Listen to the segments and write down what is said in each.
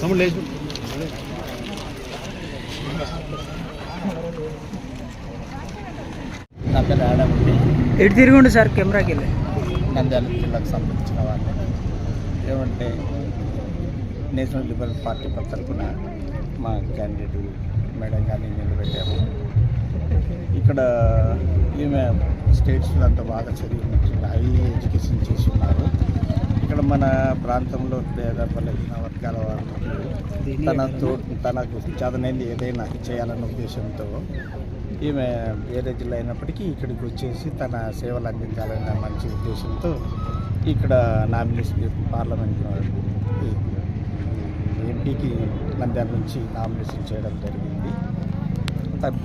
తమ్ముడు లేదు ఎటు తిరిగి సార్? కెమెరాకి వెళ్ళి. నంద్యాల జిల్లాకు సంబంధించిన వాళ్ళు. ఏమంటే నేషనల్ లిబరల్ పార్టీ తరఫున మా క్యాండిడేట్ మేడం కానీ నిలబెట్టాము ఇక్కడ ఈమె స్టేట్స్లో అంత బాగా చదివి హై ఎడ్యుకేషన్ చేసి ఉన్నారు ఇక్కడ మన ప్రాంతంలో పేద బలహీన వర్గాల వాళ్ళకి తన తనకు చదనేది ఏదైనా చేయాలన్న ఉద్దేశంతో ఈమె వేరే జిల్లా అయినప్పటికీ ఇక్కడికి వచ్చేసి తన సేవలు అందించాలన్న మంచి ఉద్దేశంతో ఇక్కడ నామినేషన్ పార్లమెంట్ ఎంపీకి నంద్యాల నుంచి నామినేషన్ చేయడం జరిగింది.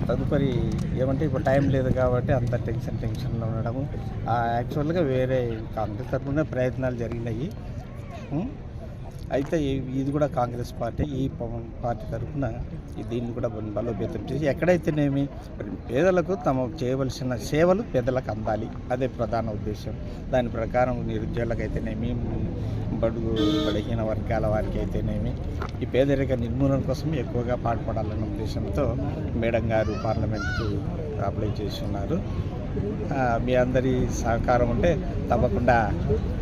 తదుపరి ఏమంటే ఇప్పుడు టైం లేదు కాబట్టి అంత టెన్షన్ టెన్షన్లో ఉండడము. ఆ, యాక్చువల్గా వేరే కాంగ్రెస్ తరఫున ప్రయత్నాలు జరిగినాయి. అయితే ఇది కూడా కాంగ్రెస్ పార్టీ ఈ పవన్ పార్టీ తరఫున దీన్ని కూడా బల- బలోపేతం చేసి ఎక్కడైతేనేమి పేదలకు తమ చేయవలసిన సేవలు పేదలకు అందాలి. అదే ప్రధాన ఉద్దేశం. దాని ప్రకారం నిరుద్యోగులకైతేనేమి బడుగు బలహీన వర్గాల వారికి అయితేనేమి ఈ పేదరిక నిర్మూలన కోసం ఎక్కువగా పాటుపడాలన్న ఉద్దేశంతో మేడం గారు పార్లమెంట్కి అప్లై చేసి ఉన్నారు మీ అందరి సహకారం ఉంటే తప్పకుండా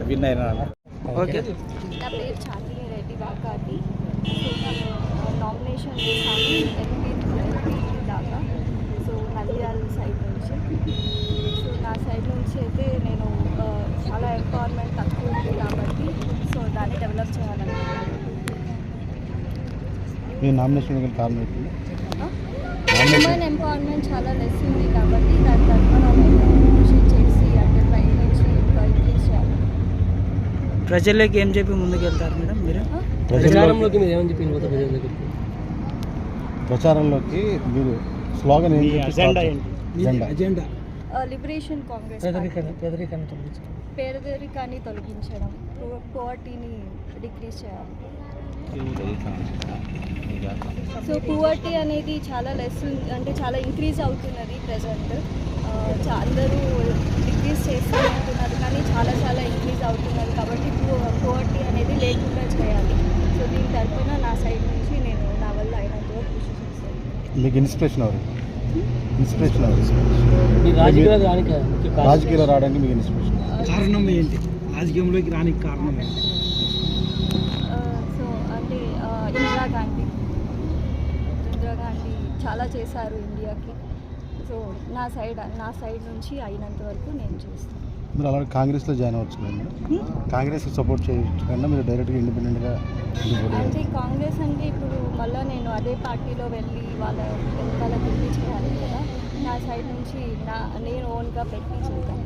విన్ అయిన ఓకే. సో నేను నామినేషన్ చేశాను ఎంపీ ఎంపీ దాకా. సో నంద్యాల సైడ్ నుంచి. సో నా సైడ్ నుంచి అయితే నేను చాలా ఎంపవర్మెంట్ తక్కువ ఉంది కాబట్టి సో దాన్ని డెవలప్ చేయాలనుకుంటున్నాను. నామినేషన్ కారణం ఉమెన్ ఎంపవర్మెంట్ చాలా లెస్ ఉంది కాబట్టి దాని తరఫున కృషి చేసి అంటే బయట నుంచి ఇంకా ఇంక్రీజ్ చేయాలి. ప్రజల్లోకి ఏం చెప్పి ముందుకు వెళ్తారు మేడం మీరు? ప్రచారంలోకి మీరు ఏమని చెప్పి వెళ్ళిపోతారు ప్రజల దగ్గరికి? ప్రచారంలోకి మీరు స్లోగన్. అజెండా లిబరేషన్ కాంగ్రెస్ పేదరికాన్ని తొలగించడం. పేదరికాన్ని తొలగించడం. పువర్టీని డిక్రీజ్ చేయాలి. సో పువర్టీ అనేది చాలా లెస్ అంటే చాలా ఇంక్రీజ్ అవుతున్నది ప్రజెంట్ అందరూ డిక్రీజ్ చేస్తున్నారు కానీ చాలా చాలా ఇంక్రీజ్ అవుతున్నది. కాబట్టి పువర్టీ అనేది లేకుండా చేయాలి. సో దీని తరఫున నా సైడ్ నుంచి నేను నా వల్ల అయినంత వరకు కృషి చేస్తాను మీకు ఇన్స్పిరేషన్ ఎవరు? ఇన్స్పిరేషన్ ఎవరు? మీ రాజకీయాలు రావడానికి మీకు ఇన్స్పిరేషన్ కారణం ఏంటి? రాజకీయంలోకి రానికి కారణం ఏంటి? సో అంటే ఆ, ఇందిరా గాంధీ. ఇందిరా గాంధీ చాలా చేశారు ఇండియాకి. సో నా సైడ్ నా సైడ్ నుంచి అయినంత వరకు నేను చేస్తాను. మీరు అలాగే కాంగ్రెస్లో జాయిన్ అవ్వచ్చు కదా మేడం కాంగ్రెస్కి సపోర్ట్ చేయకుండా మీరు డైరెక్ట్గా ఇండిపెండెంట్గా అంటే కాంగ్రెస్ అంటే ఇప్పుడు మళ్ళీ నేను అదే పార్టీలో వెళ్ళి వాళ్ళ తిరిగి చేయాలి కదా. నా సైడ్ నుంచి నా నేను ఓన్గా పెట్టి చేద్దాం